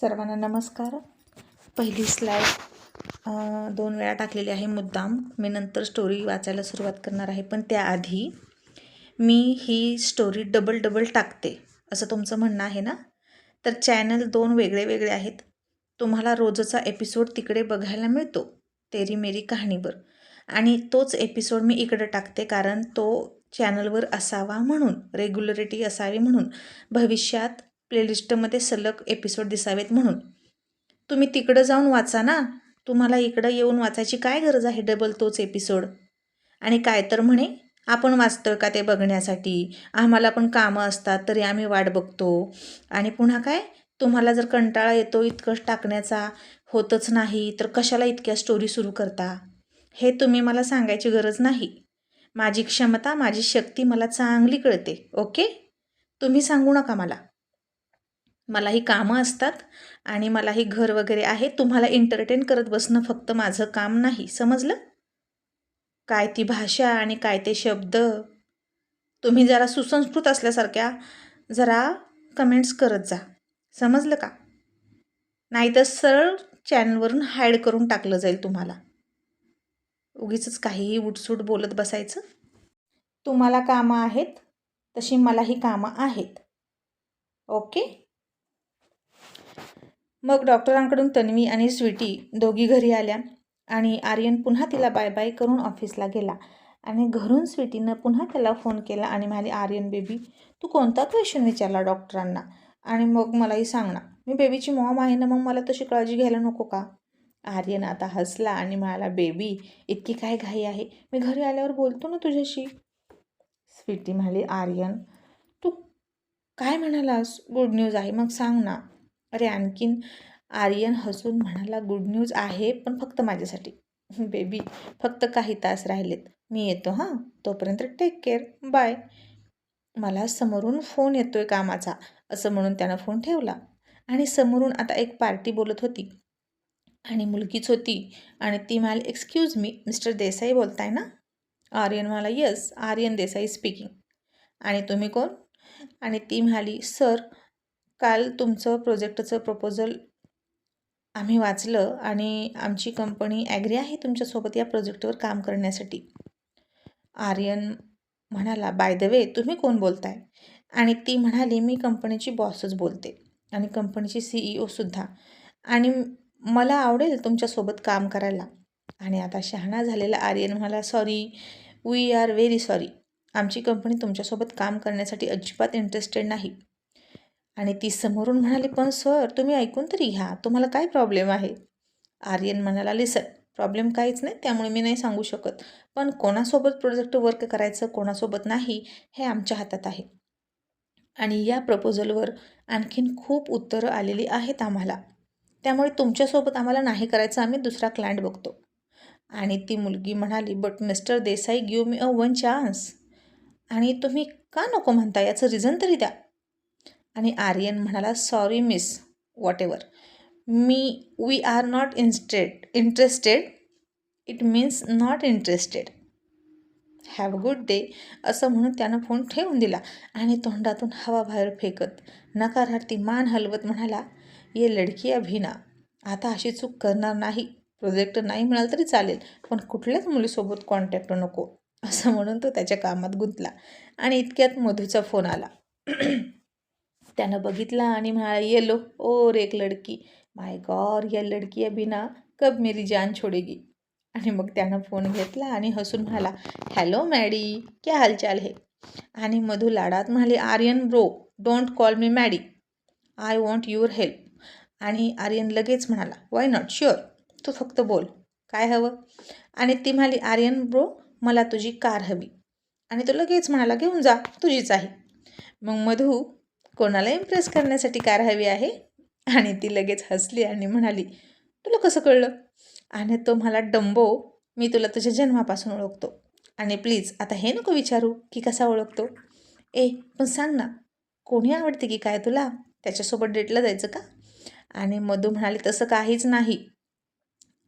सर्वांना नमस्कार. पहिली स्लाईड दोन वेळा टाकलेली आहे मुद्दाम. मी नंतर स्टोरी वाचायला सुरुवात करणार आहे पण त्याआधी मी ही स्टोरी डबल डबल टाकते असं तुमचं म्हणणं आहे ना? तर चॅनल दोन वेगळे वेगळे आहेत. तुम्हाला रोजचा एपिसोड तिकडे बघायला मिळतो तेरी मेरी कहाणीवर. आणि तोच एपिसोड मी इकडे टाकते कारण तो चॅनलवर असावा म्हणून रेग्युलरिटी असावी म्हणून. भविष्यात प्लेलिस्टमध्ये सलग एपिसोड दिसावेत म्हणून. तुम्ही तिकडं जाऊन वाचा ना. तुम्हाला इकडं येऊन वाचायची काय गरज आहे डबल तोच एपिसोड आणि काय तर म्हणे आपण वाचतोय का ते बघण्यासाठी? आम्हाला पण कामं असतात तरी आम्ही वाट बघतो. आणि पुन्हा काय? तुम्हाला जर कंटाळा येतो इतकंच टाकण्याचा होतच नाही तर कशाला इतक्या स्टोरी सुरू करता? हे तुम्ही मला सांगायची गरज नाही. माझी क्षमता माझी शक्ती मला चांगली कळते ओके? तुम्ही सांगू नका मला. मलाही कामं असतात आणि मलाही घर वगैरे आहे. तुम्हाला एंटरटेन करत बसणं फक्त माझं काम नाही. समजलं? काय ती भाषा आणि काय ते शब्द? तुम्ही जरा सुसंस्कृत असल्यासारख्या जरा कमेंट्स करत जा. समजलं का? नाही तर सरळ चॅनलवरून हायड करून टाकलं जाईल तुम्हाला. उगीच काहीही उठसूट बोलत बसायचं. तुम्हाला कामं आहेत तशी मलाही कामं आहेत. ओके? मग डॉक्टरांकडून तन्वी आणि स्वीटी दोघी घरी आल्या आणि आर्यन पुन्हा तिला बाय बाय करून ऑफिसला गेला आणि घरून स्वीटीनं पुन्हा त्याला फोन केला आणि म्हणाली आर्यन बेबी तू कोणता क्वेश्चन विचारला डॉक्टरांना? आणि मग मलाही सांग ना मी बेबीची मॉम आहे ना मग मला तशी काळजी घ्यायला नको का? आर्यन आता हसला आणि म्हणाला बेबी इतकी काय घाई आहे? मी घरी आल्यावर बोलतो ना तुझ्याशी. स्वीटी म्हणाली आर्यन तू काय म्हणालास? गुड न्यूज आहे मग सांग ना. अरे आणखीन आर्यन हसून म्हणाला गुड न्यूज आहे पण फक्त माझ्यासाठी. बेबी फक्त काही तास राहिलेत. मी येतो हां? तोपर्यंत टेक केअर बाय मला समोरून फोन येतोय कामाचा असं म्हणून त्यानं फोन ठेवला. आणि समोरून आता एक पार्टी बोलत होती. आणि मुलगीच होती. आणि ती म्हणाली एक्सक्यूज मी मिस्टर देसाई बोलताय ना? आर्यन म्हणाला यस आर्यन देसाई स्पीकिंग आणि तुम्ही कोण? आणि ती म्हणाली सर काल तुमचं प्रोजेक्टचं प्रपोजल आम्ही वाचलं आणि आमची कंपनी ॲग्री आहे तुमच्यासोबत या प्रोजेक्टवर काम करण्यासाठी. आर्यन म्हणाला बाय द वे तुम्ही कोण बोलताय? आणि ती म्हणाली मी कंपनीची बॉसच बोलते आणि कंपनीची सी ई ओसुद्धा आणि मला आवडेल तुमच्यासोबत काम करायला. आणि आता शहाणा झालेला आर्यन म्हणाला sorry we are very sorry आमची कंपनी तुमच्यासोबत काम करण्यासाठी अजिबात इंटरेस्टेड नाही. आणि ती समोरून म्हणाली पण सर तुम्ही ऐकून तरी घ्या तुम्हाला काय प्रॉब्लेम आहे? आर्यन म्हणाला लिसन प्रॉब्लेम काहीच नाही त्यामुळे मी नाही सांगू शकत. पण कोणासोबत प्रोजेक्ट वर्क करायचं कोणासोबत नाही हे आमच्या हातात आहे. आणि या प्रपोजलवर आणखीन खूप उत्तरं आलेली आहेत आम्हाला. त्यामुळे तुमच्यासोबत आम्हाला नाही करायचं आम्ही दुसरा क्लायंट बघतो. आणि ती मुलगी म्हणाली but mister Desai give me a one chance आणि तुम्ही का नको म्हणता? याचं रिझन तरी द्या. आणि आर्यन म्हणाला sorry miss whatever me we are not instead interested it means not interested have good day असं म्हणून त्यानं फोन ठेवून दिला आणि तोंडातून हवा बाहेर फेकत नकारार्थी मान हलवत म्हणाला ये लडकी अभिना आता अशी चूक करणार नाही. प्रोजेक्ट नाही मिळाला तरी चालेल पण कुठल्याच मुलीसोबत कॉन्टॅक्ट नको. असं म्हणून तो त्याच्या कामात गुंतला आणि इतक्यात मधूचा फोन आला. त्यानं बघितला आणि म्हणाला येलो लो एक लडकी. माय गॉर या लडकी बिना कब मेरी जान छोडेगी? आणि मग त्यानं फोन घेतला आणि हसून म्हणाला हॅलो मॅडी क्या हालचाल हे? आणि मधू लाडात म्हणाले Aryan bro don't call me Maddy I want your help. आणि आर्यन लगेच म्हणाला वाय नॉट? शुअर तू फक्त बोल काय हवं? आणि ती म्हणाली आर्यन ब्रो मला तुझी कार हवी. आणि तो लगेच म्हणाला घेऊन जा तुझीच आहे. मग मधू कोणाला इम्प्रेस करण्यासाठी कार हवी आहे? आणि ती लगेच हसली आणि म्हणाली तुला कसं कळलं? आणि तो मला डंबो मी तुला तुझ्या जन्मापासून ओळखतो. आणि प्लीज आता हे नको विचारू की कसा ओळखतो. ए पण सांग ना कोणी आवडते की काय तुला? त्याच्यासोबत डेटला जायचं का? आणि मधू म्हणाले तसं काहीच नाही.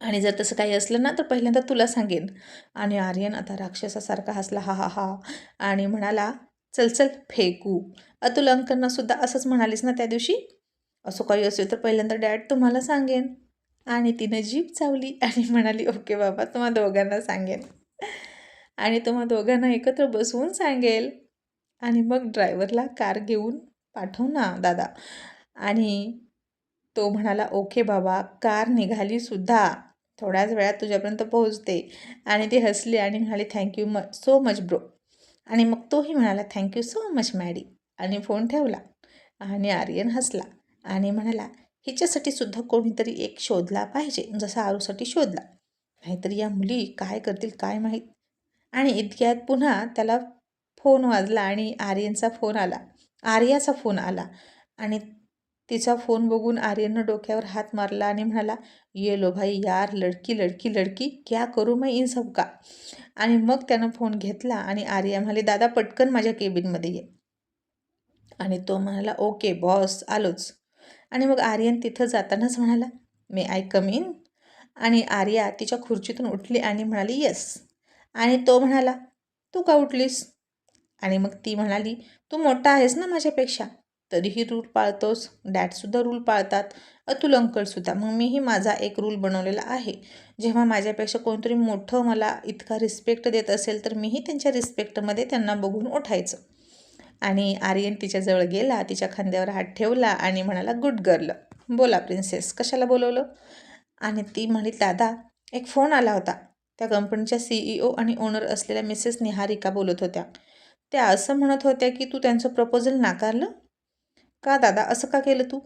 आणि जर तसं काही असलं ना तर पहिल्यांदा तुला सांगेन. आणि आर्यन आता राक्षसासारखा हसला हा हा हा. आणि म्हणाला चल चल फेकू. अतुल अंकांना सुद्धा असंच म्हणालीस ना त्या दिवशी? असं काही असेल तर पहिल्यांदा डॅड तुम्हाला सांगेन. आणि तिनं जीप चावली आणि म्हणाली ओके बाबा तुम्हा दोघांना सांगेन. आणि तुम्हा दोघांना एकत्र बसवून सांगेल. आणि मग ड्रायव्हरला कार घेऊन पाठव ना दादा. आणि तो म्हणाला ओके बाबा कार निघाली सुद्धा. थोड्याच वेळात तुझ्यापर्यंत पोहोचते. आणि ती हसली आणि म्हणाली थँक्यू म सो मच ब्रो आणि मग तोही म्हणाला thank you so much Maddy आणि फोन ठेवला आणि आर्यन हसला आणि म्हणाला हिच्यासाठी सुद्धा कोणीतरी एक शोधला पाहिजे जसा आरूसाठी शोधला. नाहीतर या मुली काय करतील काय माहीत? आणि इतक्यात पुन्हा त्याला फोन वाजला आणि आर्यनचा फोन आला. आर्याचा फोन आला आणि तिचा फोन बघून आर्यननं डोक्यावर हात मारला आणि म्हणाला ये लो भाई यार लडकी लडकी लडकी क्या करू मैं इन सब का? आणि मग त्यानं फोन घेतला आणि आर्या म्हणाले दादा पटकन माझ्या केबिनमध्ये ये. आणि तो म्हणाला ओके बॉस आलोच. आणि मग आर्यन तिथं जातानाच म्हणाला मे आय कम इन? आणि आर्या तिच्या खुर्चीतून उठली आणि म्हणाली येस. आणि तो म्हणाला तू का उठलीस? आणि मग ती म्हणाली तू मोठा आहेस ना माझ्यापेक्षा. तरीही रूल पाळतोस. डॅडसुद्धा रूल पाळतात. अतुल अंकलसुद्धा. मग मीही माझा एक रूल बनवलेला आहे. जेव्हा माझ्यापेक्षा कोणतरी मोठं मला इतका रिस्पेक्ट देत असेल तर मीही त्यांच्या रिस्पेक्टमध्ये त्यांना बघून उठायचं. आणि आर्यन तिच्याजवळ गेला तिच्या खांद्यावर हात ठेवला आणि म्हणाला गुड गर्ल बोला प्रिन्सेस कशाला बोलवलं? आणि ती म्हणाली दादा एक फोन आला होता. त्या कंपनीच्या सीईओ आणि ओनर असलेल्या मिसेस निहारिका बोलत होत्या. त्या असं म्हणत होत्या की तू त्यांचं प्रपोजल नाकारलं? का दादा? असं का केलं तू?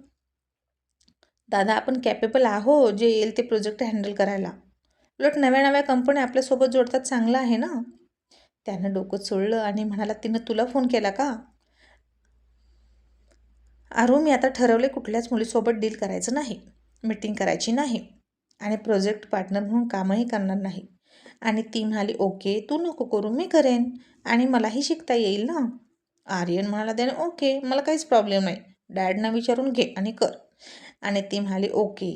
दादा आपण कॅपेबल आहो जे येईल ते प्रोजेक्ट हँडल करायला. उलट नव्या नव्या कंपन्या आपल्यासोबत जोडतात चांगलं आहे ना? त्यानं डोकं चोळलं आणि म्हणाला तिनं तुला फोन केला का? आरू मी आता ठरवले कुठल्याच मुलीसोबत डील करायचं नाही मीटिंग करायची नाही आणि प्रोजेक्ट पार्टनर म्हणून कामही करणार नाही. आणि ती म्हणाली ओके तू नको करू मी करेन आणि मलाही शिकता येईल ना? आर्यन म्हणाला त्याने ओके मला काहीच प्रॉब्लेम नाही. डॅडना विचारून घे आणि कर. आणि ती म्हणाली ओके.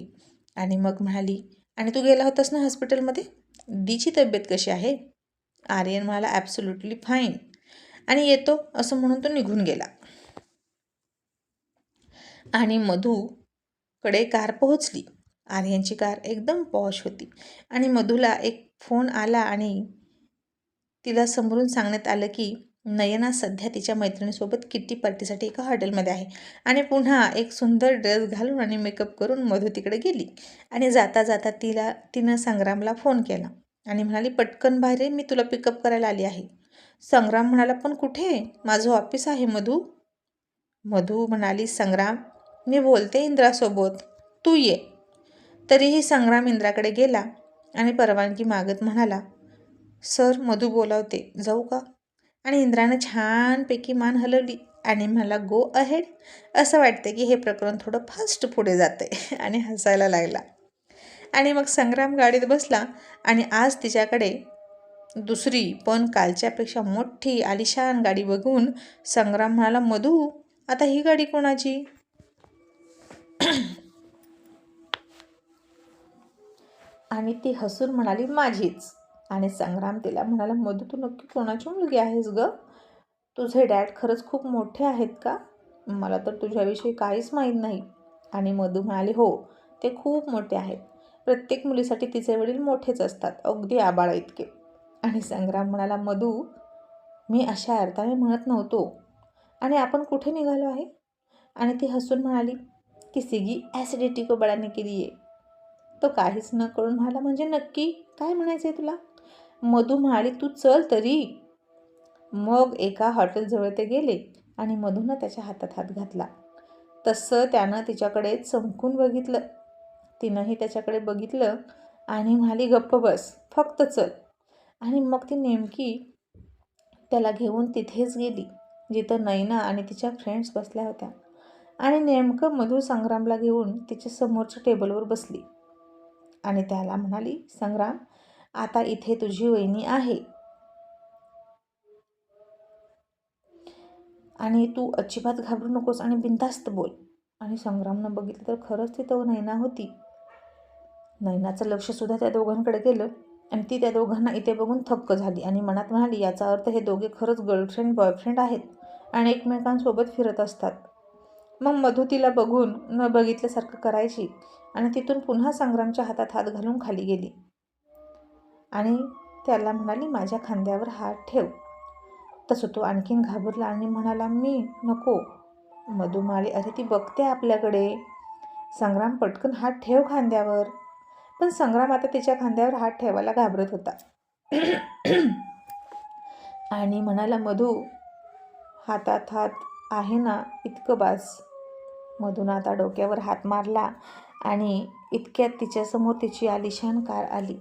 आणि मग म्हणाली आणि तू गेला होतास ना हॉस्पिटलमध्ये? दीची तब्येत कशी आहे? आर्यन म्हणाला ॲब्सोल्युटली फाईन. आणि येतो असं म्हणून तो निघून गेला. आणि मधूकडे कार पोहोचली. आर्यनची कार एकदम पॉश होती. आणि मधूला एक फोन आला आणि तिला समोरून सांगण्यात आलं की नयना सध्या तिच्या मैत्रिणीसोबत किट्टी पार्टीसाठी एका हॉटेलमध्ये आहे आणि पुन्हा एक सुंदर ड्रेस घालून आणि मेकअप करून मधू तिकडे गेली. आणि जाता जाता तिला तिनं संग्रामला फोन केला आणि म्हणाली पटकन बाहेर मी तुला पिकअप करायला आली आहे. संग्राम म्हणाला पण कुठे? माझं ऑफिस आहे मधू. मधू म्हणाली संग्राम मी बोलते इंद्रासोबत. तू ये. तरीही संग्राम इंद्राकडे गेला आणि परवानगी मागत म्हणाला सर मधू बोलावते. जाऊ का? आणि इंद्रानं छानपैकी मान हलवली आणि मला गो अहेड असं वाटतं की हे प्रकरण थोडं फास्ट पुढे जाते आणि हसायला लागला. आणि मग संग्राम गाडीत बसला आणि आज तिच्याकडे दुसरी पण कालच्यापेक्षा मोठी आलिशान गाडी बघून संग्राम म्हणाला मधू आता ही गाडी कोणाची? आणि ती हसून म्हणाली माझीच. आणि संग्राम तिला म्हणाला मधू तू नक्की कोणाची मुलगी आहेस ग? तुझे डॅड खरंच खूप मोठे आहेत का? मला तर तुझ्याविषयी काहीच माहीत नाही. आणि मधू म्हणाले हो ते खूप मोठे आहेत. प्रत्येक मुलीसाठी तिचे वडील मोठेच असतात अगदी आबाळा इतके. आणि संग्राम म्हणाला मधू मी अशा अर्थाने म्हणत नव्हतो. आणि आपण कुठे निघालो आहे? आणि ती हसून म्हणाली की सिगी ॲसिडिटी को बळाने केली आहे तो काहीच न कळून म्हणाला म्हणजे नक्की काय म्हणायचं आहे तुला? मधू म्हणाली तू चल तरी. मग एका हॉटेलजवळ ते गेले आणि मधूनं त्याच्या हातात हात घातला. तसं त्यानं तिच्याकडे चमकून बघितलं. तिनंही त्याच्याकडे बघितलं आणि म्हणाली गप्प बस फक्त चल. आणि मग ती नेमकी त्याला घेऊन तिथेच गेली जिथं नैना आणि तिच्या फ्रेंड्स बसल्या होत्या. आणि नेमकं मधू संग्रामला घेऊन तिच्या समोरच्या टेबलवर बसली. आणि त्याला म्हणाली संग्राम आता इथे तुझी वहिनी आहे. आणि तू अजिबात घाबरू नकोस आणि बिनधास्त बोल. आणि संग्रामनं बघितलं तर खरंच तिथं नैना होती. नैनाचं लक्षसुद्धा त्या दोघांकडे गेलं आणि ती त्या दोघांना इथे बघून थक्क झाली आणि मनात म्हणाली याचा अर्थ हे दोघे खरंच गर्लफ्रेंड बॉयफ्रेंड आहेत आणि एकमेकांसोबत फिरत असतात. मग मधू तिला बघून न बघितल्यासारखं करायची. आणि तिथून पुन्हा संग्रामच्या हातात हात घालून खाली गेली. आणि त्याला म्हणाली माझ्या खांद्यावर हात ठेव. तसं तो आणखीन घाबरला आणि म्हणाला मी नको. मधू म्हणाली अरे ती बघते आपल्याकडे. संग्राम पटकन हात ठेव खांद्यावर. पण संग्राम आता तिच्या खांद्यावर हात ठेवायला घाबरत होता. आणि म्हणाला मधू हातात हात आहे ना इतकं बास. मधून आता डोक्यावर हात मारला आणि इतक्यात तिच्यासमोर तिची आलिशान कार आली.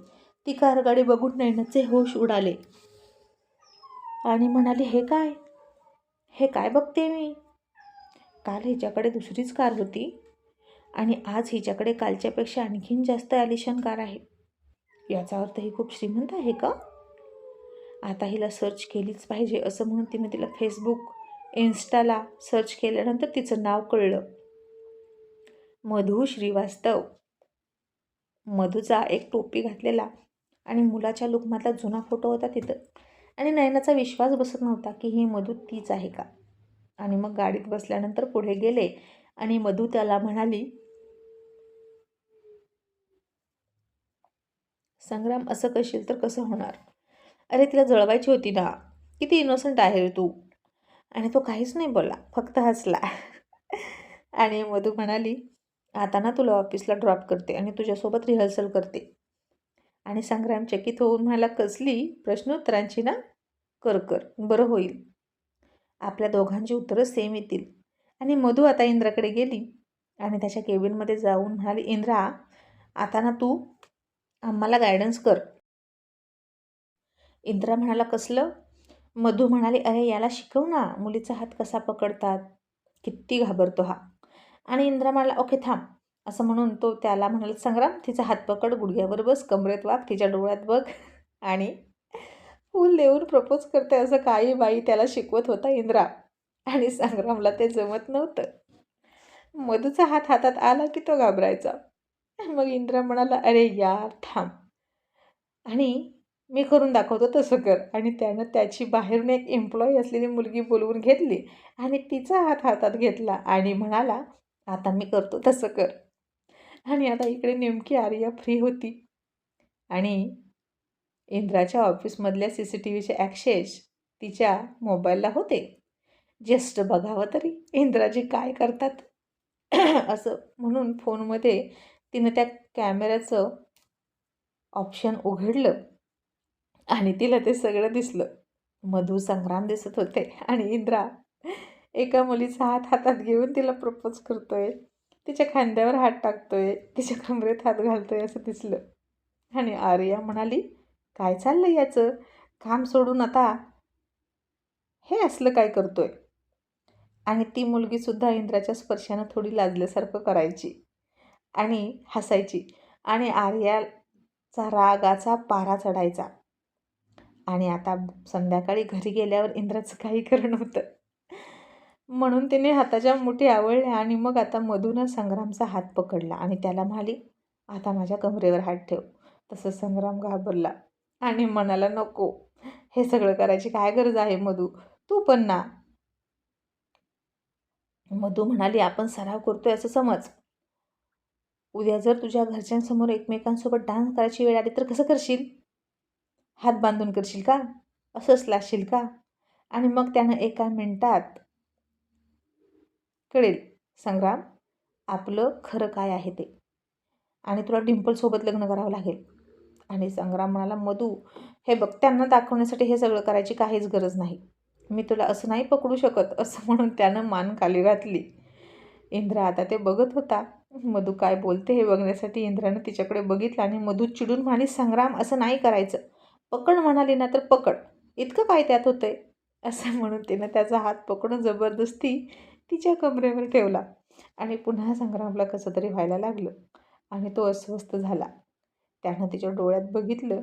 ती कारगाडी बघून नैनाचे होश उडाले. आणि म्हणाले हे काय? हे काय बघते मी? काल हिच्याकडे दुसरीच कार होती आणि आज हिच्याकडे कालच्यापेक्षा आणखीन जास्त ॲलिशन कार आहे. याचा अर्थ ही खूप श्रीमंत आहे का? आता हिला सर्च केलीच पाहिजे असं म्हणून तिने तिला फेसबुक इन्स्टाला सर्च केल्यानंतर तिचं नाव कळलं. मधू श्रीवास्तव. मधूचा एक टोपी घातलेला आणि मुलाच्या लुकमधला जुना फोटो होता तिथं. आणि नयनाचा विश्वास बसत नव्हता की ही मधू तीच आहे का? आणि मग गाडीत बसल्यानंतर पुढे गेले आणि मधू त्याला म्हणाली संग्राम असं करशील तर कसं होणार? अरे तिला जळवायची होती ना. किती इनोसंट आहे तू. आणि तो काहीच नाही बोलला फक्त हसला. आणि मधू म्हणाली आता ना तुला ऑफिसला ड्रॉप करते आणि तुझ्यासोबत रिहर्सल करते. आणि संग्राम चकित होऊन म्हणाला कसली प्रश्नोत्तरांची ना कर कर बरं होईल. आपल्या दोघांची उत्तरं सेम येतील. आणि मधू आता इंद्राकडे गेली. आणि त्याच्या केबिनमध्ये जाऊन म्हणाली इंद्रा आता ना तू आम्हाला गायडन्स कर. इंद्रा म्हणाला कसलं? मधू म्हणाले अरे याला शिकव ना. मुलीचा हात कसा पकडतात. किती घाबरतो हा. आणि इंद्रा म्हणाला ओके थांब. असं म्हणून तो त्याला म्हणाला संग्राम तिचा हात पकड गुडघ्यावर बस कमरेत वाग तिच्या डोळ्यात बघ. आणि फूल देऊन प्रपोज करते असं काही बाई त्याला शिकवत होता इंद्रा. आणि संग्रामला ते जमत नव्हतं. मधूचा हात हातात आला की तो घाबरायचा. मग इंद्रा म्हणाला अरे यार थांब. आणि मी करून दाखवतो तसं कर. आणि त्यानं त्याची बाहेरून एक एम्प्लॉई असलेली मुलगी बोलवून घेतली आणि तिचा हात हातात घेतला आणि म्हणाला आता मी करतो तसं कर. आणि आता इकडे नेमकी आर्या फ्री होती. आणि इंद्राच्या ऑफिसमधल्या सी सी टी व्हीचे ॲक्सेस तिच्या मोबाईलला होते. जस्ट बघावं तरी. इंद्राजी काय करतात? असं म्हणून फोनमध्ये तिनं त्या कॅमेऱ्याचं ऑप्शन उघडलं. आणि तिला ते सगळं दिसलं. मधू संग्राम दिसत होते. आणि इंद्रा एका मुलीचा हात हातात घेऊन तिला प्रपोज करतोय. तिच्या खांद्यावर हात टाकतोय तिच्या कमरेत हात घालतोय असं दिसलं. आणि आर्या म्हणाली काय चाललं याचं? काम सोडून आता हे असलं काय करतोय? आणि ती मुलगीसुद्धा इंद्राच्या स्पर्शानं थोडी लाजल्यासारखं करायची आणि हसायची. आणि आर्याचा रागाचा पारा चढायचा. आणि आता संध्याकाळी घरी गेल्यावर इंद्राचं काही करणं होतं म्हणून तिने हाताच्या मुठी आवळल्या आणि मग आता मधून संग्रामचा हात पकडला आणि त्याला म्हणाली आता माझ्या कमरेवर हात ठेव. तसं संग्राम घाबरला आणि म्हणाला नको हे सगळं करायची काय गरज आहे मधू? तू पण ना. मधू म्हणाली आपण सराव करतोय असं समज. उद्या जर तुझ्या घरच्यांसमोर एकमेकांसोबत डान्स करायची वेळ आली तर कसं करशील? हात बांधून करशील का? असंच लाशील का? आणि मग त्यानं एका मिनिटात कळेल. संग्राम आपलं खरं काय आहे ते? आणि तुला डिम्पलसोबत लग्न करावं लागेल. आणि संग्राम म्हणाला मधू हे बघ त्यांना दाखवण्यासाठी हे सगळं करायची काहीच गरज नाही. मी तुला असं नाही पकडू शकत असं म्हणून त्यानं मान खाली घातली. इंद्रा आता ते बघत होता. मधू काय बोलते हे बघण्यासाठी इंद्रानं तिच्याकडे बघितलं आणि मधू चिडून म्हणाली संग्राम असं नाही करायचं. पकड म्हणाली ना तर पकड. इतकं काय त्यात होतंय? असं म्हणून तिनं त्याचा हात पकडून जबरदस्ती तिच्या कमरेवर ठेवला आणि पुन्हा संग्रामला कसं तरी व्हायला लागलं आणि तो अस्वस्थ झाला. त्यानं तिच्या डोळ्यात बघितलं.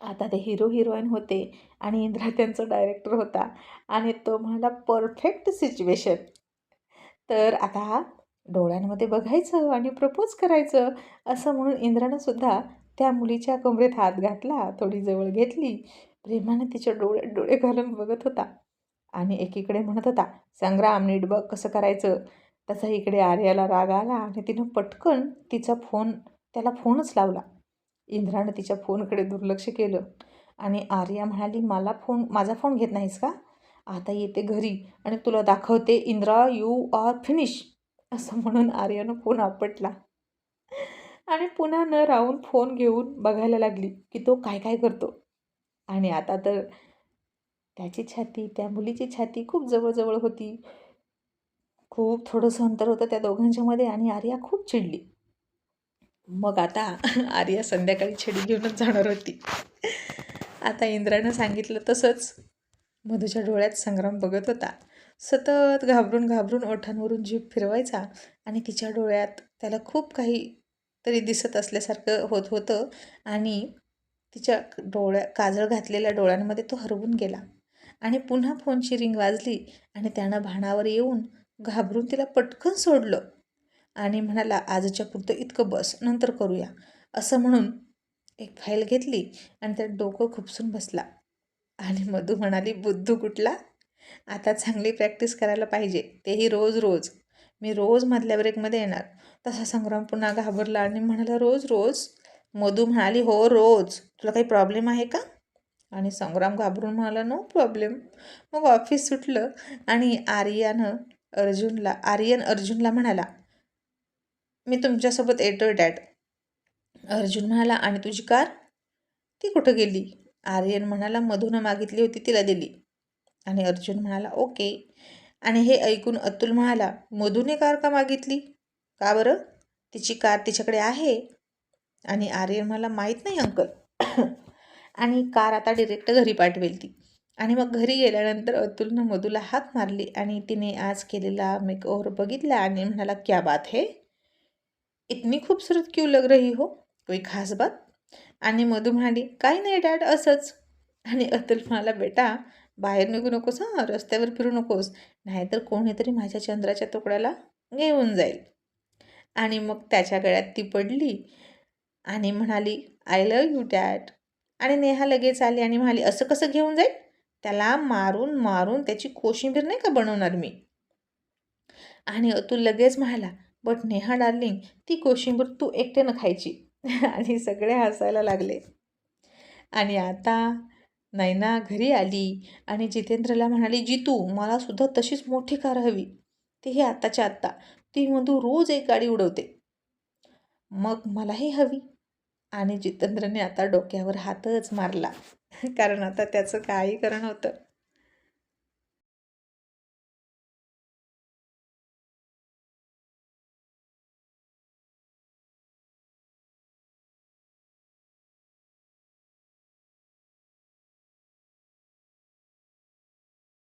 आता ते हिरो हिरोईन होते आणि इंद्रा त्यांचा डायरेक्टर होता आणि तो म्हणाला परफेक्ट सिच्युएशन तर आता डोळ्यांमध्ये बघायचं आणि प्रपोज करायचं असं म्हणून इंद्रानं सुद्धा त्या मुलीच्या कमरेत हात घातला थोडी जवळ घेतली. प्रेमाने तिच्या डोळ्यात डोळे घालून बघत होता. आणि एकीकडे म्हणत होता संग्राम नीट बघ कसं करायचं. तसा इकडे आर्याला राग आला आणि तिनं पटकन तिचा फोन त्याला फोनच लावला. इंद्रानं तिच्या फोनकडे दुर्लक्ष केलं आणि आर्या म्हणाली मला फोन माझा फोन घेत नाहीस का? आता येते घरी आणि तुला दाखवते. Indra you are finish. असं म्हणून आर्यानं फोन आपटला. आणि पुन्हा न राहून फोन घेऊन बघायला लागली की तो काय काय करतो. आणि आता तर त्याची छाती त्या मुलीची छाती खूप जवळजवळ होती. खूप थोडंसं अंतर होतं त्या दोघांच्यामध्ये आणि आर्या खूप चिडली. मग आता आर्या संध्याकाळी छेडी घेऊनच जाणार होती. आता इंद्रानं सांगितलं तसंच. मधूच्या डोळ्यात संग्राम बघत होता. सतत घाबरून घाबरून ओठांवरून जीभ फिरवायचा आणि तिच्या डोळ्यात त्याला खूप काही तरी दिसत असल्यासारखं होत होतं आणि तिच्या डोळ्या काजळ घातलेल्या डोळ्यांमध्ये तो हरवून गेला. आणि पुन्हा फोनची रिंग वाजली आणि त्यानं भाणावर येऊन घाबरून तिला पटकन सोडलं. आणि म्हणाला आजच्या पुरतं इतकं बस नंतर करूया. असं म्हणून एक फाईल घेतली आणि त्यात डोकं खुपसून बसला. आणि मधू म्हणाली बुद्धू कुठला? आता चांगली प्रॅक्टिस करायला पाहिजे तेही रोज रोज. मी रोज मधल्या ब्रेकमध्ये येणार. तसा संग्राम पुन्हा घाबरला आणि म्हणाला रोज रोज? मधू म्हणाली हो रोज. तुला काही प्रॉब्लेम आहे का? आणि संग्राम घाबरून म्हणाला नो प्रॉब्लेम. मग ऑफिस सुटलं आणि आर्यानं अर्जुनला आर्यन अर्जुनला म्हणाला मी तुमच्यासोबत येतोय डॅड. अर्जुन म्हणाला आणि तुझी कार? ती कुठं गेली? आर्यन म्हणाला मधूनं मागितली होती तिला दिली. आणि अर्जुन म्हणाला ओके. आणि हे ऐकून अतुल म्हणाला मधूने कार का मागितली? का बरं? तिची कार तिच्याकडे आहे. आणि आर्यन मला माहीत नाही अंकल. आणि कार आता डिरेक्ट घरी पाठवेल ती. आणि मग घरी गेल्यानंतर अतुलनं मधूला हाक मारली आणि तिने आज केलेला मेकओव्हर बघितला आणि म्हणाला क्या बात है? इतनी खूबसूरत क्यू लग रही हो? कोई खास बात? आणि मधू म्हणाली काही नाही डॅड असंच. आणि अतुल म्हणाला बेटा बाहेर निघू नकोस हां? रस्त्यावर फिरू नकोस. नाहीतर कोणीतरी माझ्या चंद्राच्या तुकड्याला घेऊन जाईल. आणि मग त्याच्या गळ्यात ती पडली आणि म्हणाली आय लव यू डॅड आणि नेहा लगेच आली आणि म्हणाली असं कसं घेऊन जाईल? त्याला मारून मारून त्याची कोशिंबीर नाही का बनवणार मी? आणि अतुल लगेच म्हणाला बट नेहा डार्लिंग ती कोशिंबीर तू एकट्यानं खायची. आणि सगळे हसायला लागले. आणि आता नैना घरी आली आणि जितेंद्रला म्हणाली जितू मला सुद्धा तशीच मोठी कार हवी. तीही आत्ताच्या आत्ता. ती मधू रोज एक गाडी उडवते. मग मलाही हवी. आणि जितेंद्रने आता डोक्यावर हातच मारला. कारण आता त्याचं काही करण होतं.